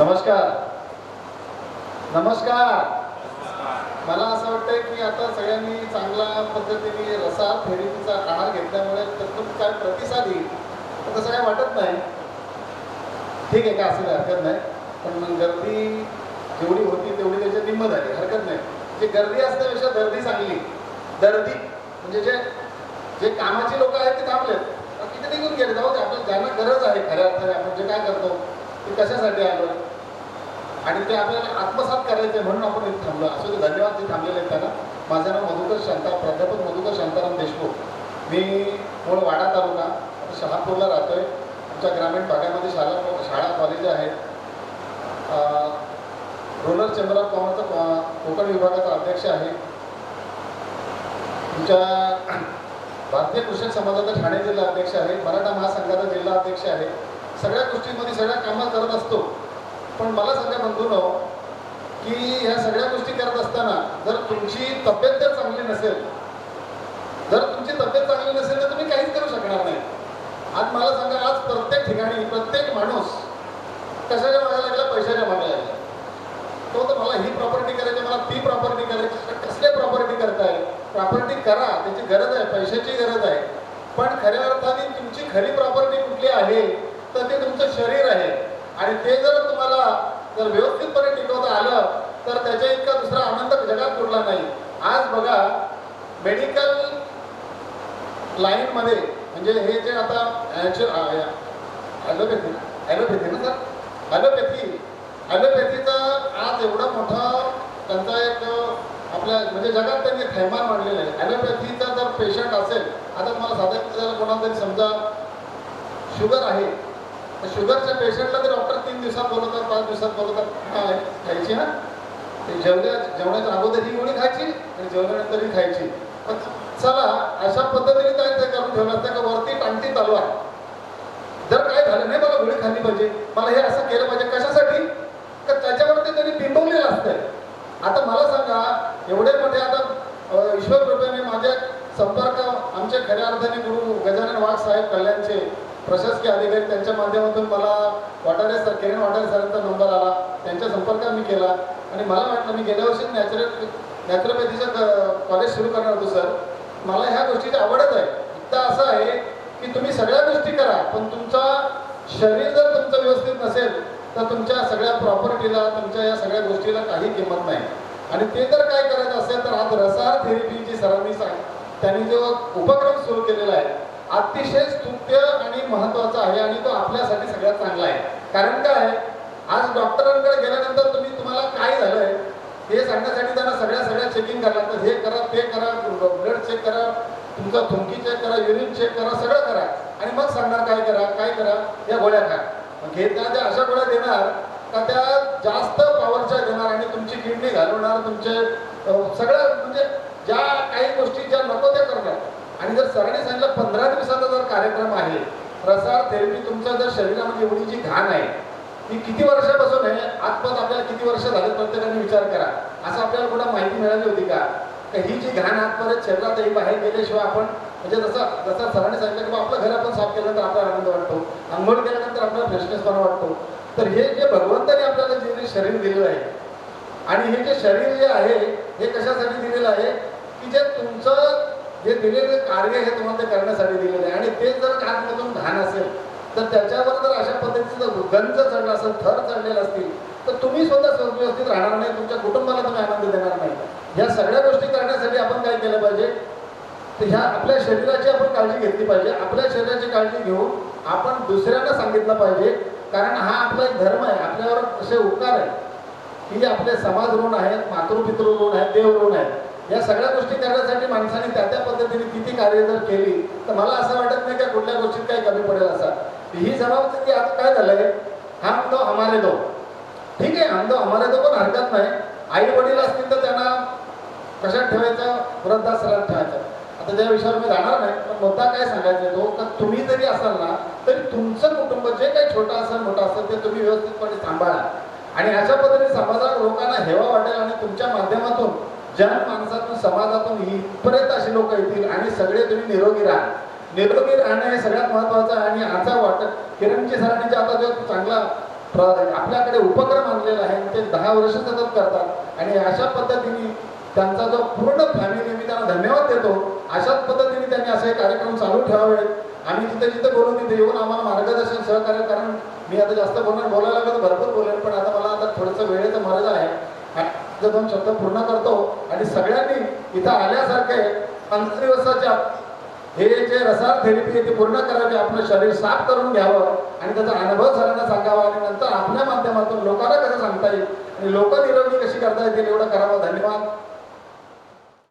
नमस्कार. नमस्कार. मला असं वाटतंय की आता सगळ्यांनी चांगल्या पद्धतीने रसा थेरपीचा आहार घेतल्यामुळे त्यातून काय प्रतिसाद येईल. तसं काय वाटत नाही. ठीक आहे का असेल हरकत नाही. पण मग गर्दी जेवढी होती तेवढी त्याच्यात निम्म झाली. हरकत नाही. जे गर्दी असण्यापेक्षा गर्दी चांगली. गर्दी म्हणजे जे जे कामाची लोक आहेत ते थांबलेत. बाकी ते निघून गेले. जाऊ दे आपल्याला ज्यांना गरज आहे खऱ्या अर्थाने आपण जे काय करतो ते कशासाठी आलो आणि ते आपल्याला आत्मसात करायचे म्हणून आपण इथे थांबलो. असं ते धन्यवाद जे थांबलेले आहेत त्यांना. माझं नाव मधुकर शांता प्राध्यापक मधुकर शांताराम देशमुख. मी मूळ वाडा तालुका शहापूरला राहतो आहे आमच्या ग्रामीण भागामध्ये शाळा शाळा कॉलेज आहेत. रुरल चेंबर ऑफ कॉमर्सचा कोकण विभागाचा अध्यक्ष आहे. तुमच्या भारतीय कृषक समाजाचा ठाणे जिल्हा अध्यक्ष आहे. मराठा महासंघाचा जिल्हा अध्यक्ष आहे. सगळ्या गोष्टींमध्ये सगळ्या कामं करत असतो. पण मला सांगा बंधूनो की ह्या सगळ्या गोष्टी करत असताना जर तुमची तब्येत जर चांगली नसेल जर तुमची तब्येत चांगली नसेल तर तुम्ही काहीच करू शकणार नाही. आज मला सांगा आज प्रत्येक ठिकाणी प्रत्येक माणूस कशाच्या मागायला लागला? पैशाच्या मागायला लागला. तो तर मला ही प्रॉपर्टी करायची मला ती प्रॉपर्टी करायची कसल्या प्रॉपर्टी करताय? प्रॉपर्टी करा त्याची गरज आहे पैशाची गरज आहे. पण खऱ्या अर्थाने तुमची खरी प्रॉपर्टी कुठली आहे? तर ते तुमचं शरीर आहे. आणि ते जर तुम्हाला जर व्यवस्थितपणे टिकवता आलं तर त्याच्या इतका दुसरा आनंद जगात कुठला नाही. आज बघा मेडिकल लाईनमध्ये म्हणजे हे जे आता ॲलोपॅथी ॲलोपॅथी ना सर ॲलोपॅथी ॲलोपॅथीचा आज एवढा मोठा त्यांचा एक आपल्या म्हणजे जगात त्यांनी थैमान मांडलेलं आहे. ॲलोपॅथीचा जर पेशंट असेल आता तुम्हाला साधारण कोणाला तरी समजा शुगर आहे शुगरच्या पेशंटला ते डॉक्टर तीन दिवसात बोलवतात पाच दिवसात बोलवतात. काय? खायची ना ते जेवल्या जेवणाच्या अगोदर ही गोळी खायची आणि जेवल्यानंतरही खायची. पण चला अशा पद्धतीने काय ते करून ठेवलं असतं का वरती टांगती चालू आहे जर काय झालं नाही मला गोळी खाल्ली पाहिजे. मला हे असं केलं पाहिजे कशासाठी? तर त्याच्यावरती त्यांनी बिंबवलेलं असतंय. आता मला सांगा एवढे मोठे आता ईश्वर कृपेने माझ्या संपर्क आमचे खऱ्या अर्थाने गुरु गजानन वाघ साहेब कल्याणचे प्रशासकीय अधिकारी त्यांच्या माध्यमातून मला वाटारे सर किरण वाटारे सरांचा नंबर आला. त्यांच्या संपर्कात मी केला. आणि मला वाटलं मी गेल्या वर्षी नॅचरल नॅचरोपॅथीचं कॉलेज सुरू करणार होतो सर मला ह्या गोष्टीची आवडच आहे. फक्त असं आहे की तुम्ही सगळ्या गोष्टी करा पण तुमचा शरीर जर तुमचं व्यवस्थित नसेल तर तुमच्या सगळ्या प्रॉपर्टीला तुमच्या या सगळ्या गोष्टीला काही किंमत नाही. आणि ते जर काय करायचं असेल तर आज रसार थेरपीची सरांनी सांग त्यांनी जो उपक्रम सुरू केलेला आहे अतिशय स्तुत्य आणि महत्त्वाचा आहे आणि तो आपल्यासाठी सगळ्यात चांगला आहे. कारण काय आहे? आज डॉक्टरांकडे गेल्यानंतर तुम्ही तुम्हाला काय झालंय? हे सांगण्यासाठी त्यांना सगळ्या सगळ्या चेकिंग करायला लागतं हे करा ते करा ब्लड चेक करा तुमचा थुंकी चेक करा युरिन चेक करा सगळं करा. आणि मग सांगणार काय करा? काय करा? या गोळ्या खा. मग त्या अशा गोळ्या देणार का त्या जास्त पॉवरच्या देणार आणि तुमची किडनी घालवणार तुमचे सगळं म्हणजे ज्या काही गोष्टी ज्या नको त्या करणार आणि जर सरांनी सांगितलं पंधरा दिवसाचा जर कार्यक्रम आहे प्रसार थेरपी तुमच्या जर शरीरामध्ये एवढी जी घाण आहे ती किती वर्षापासून आहे? आजपास आपल्याला किती वर्ष झाले प्रत्येकाने विचार करा. असं आपल्याला कुठं माहिती मिळाली होती का? ही जी घाण आजपर्यंत शरीरात बाहेर गेल्याशिवाय आपण म्हणजे जसं जसं सरांनी सांगितलं की आपलं घर आपण साफ केल्यानंतर आपल्याला आनंद वाटतो. आंघोळ केल्यानंतर आपल्याला फ्रेशनेसपणा वाटतो. तर हे जे भगवंताने आपल्याला जे शरीर दिलेलं आहे आणि हे जे शरीर जे आहे हे कशासाठी दिलेलं आहे? की जे तुमचं जे दिलेलं कार्य हे तुम्हाला ते करण्यासाठी दिलेलं आहे. आणि ते जर आतमधून घाण असेल तर त्याच्यावर जर अशा पद्धतीचं जर गंज चढला असेल थर चढलेला असतील तर तुम्ही स्वतः व्यवस्थित राहणार नाही तुमच्या कुटुंबाला तुम्ही आनंद देणार नाही. ह्या सगळ्या गोष्टी करण्यासाठी आपण काय केलं पाहिजे? तर ह्या आपल्या शरीराची आपण काळजी घेतली पाहिजे. आपल्या शरीराची काळजी घेऊन आपण दुसऱ्यांना सांगितलं पाहिजे. कारण हा आपला एक धर्म आहे. आपल्यावर असे उपकार आहे की आपले समाज ऋण आहेत मातृपितृ ऋण आहेत देव ऋण आहेत. या सगळ्या गोष्टी करण्यासाठी माणसाने त्या त्या पद्धतीने किती कार्य जर केली तर मला असं वाटत नाही की कुठल्या गोष्टीत काही कमी पडेल असा. ही जबाबदारी की आता काय झालंय? हम दो हमारे दो. ठीक आहे हम दो हमारे दो पण हरकत नाही. आई वडील असतील तर त्यांना कशात ठेवायचं? वृद्धाश्रमात ठेवायचं. आता त्या विषयावर मी जाणार नाही पण मुद्दा काय सांगायचा तो? का तुम्ही जरी असाल ना तरी तुमचं कुटुंब जे काही छोटं असेल मोठं असेल ते तुम्ही व्यवस्थितपणे सांभाळा. आणि अशा पद्धतीने समाजात लोकांना हेवा वाटेल आणि तुमच्या माध्यमातून ज्या माणसातून समाजातून इथपर्यंत अशी लोक येतील आणि सगळे तुम्ही निरोगी राहा. निरोगी राहणं हे सगळ्यात महत्वाचं आणि आता वाटत किरणजी सरांनी आता जो चांगला आपल्याकडे उपक्रम आणलेला आहे ते दहा वर्ष सतत करतात. आणि अशा पद्धतीने त्यांचा जो पूर्ण फॅमिली मी त्यांना धन्यवाद देतो. अशाच पद्धतीने त्यांनी असे कार्यक्रम चालू ठेवावे. आम्ही तिथे जिथे बोलून तिथे येऊन आम्हाला मार्गदर्शन सहकार्य कारण मी आता जास्त बोलणार बोलायला लागलो तर भरपूर बोलेल पण आता मला आता थोडंसं वेळेचं मर्यादा आहे. दोन शब्द पूर्ण करतो. आणि सगळ्यांनी इथं आल्यासारखे पंधरा दिवसाच्या हे जे रसायन थेरपी आहे ते पूर्ण करावी आपलं शरीर साफ करून घ्यावं आणि त्याचा अनुभव सगळ्यांना सांगावा आणि नंतर आपल्या माध्यमातून लोकांना कसं सांगता येईल आणि लोक निरोगी कशी करता येतील एवढं करावं. धन्यवाद.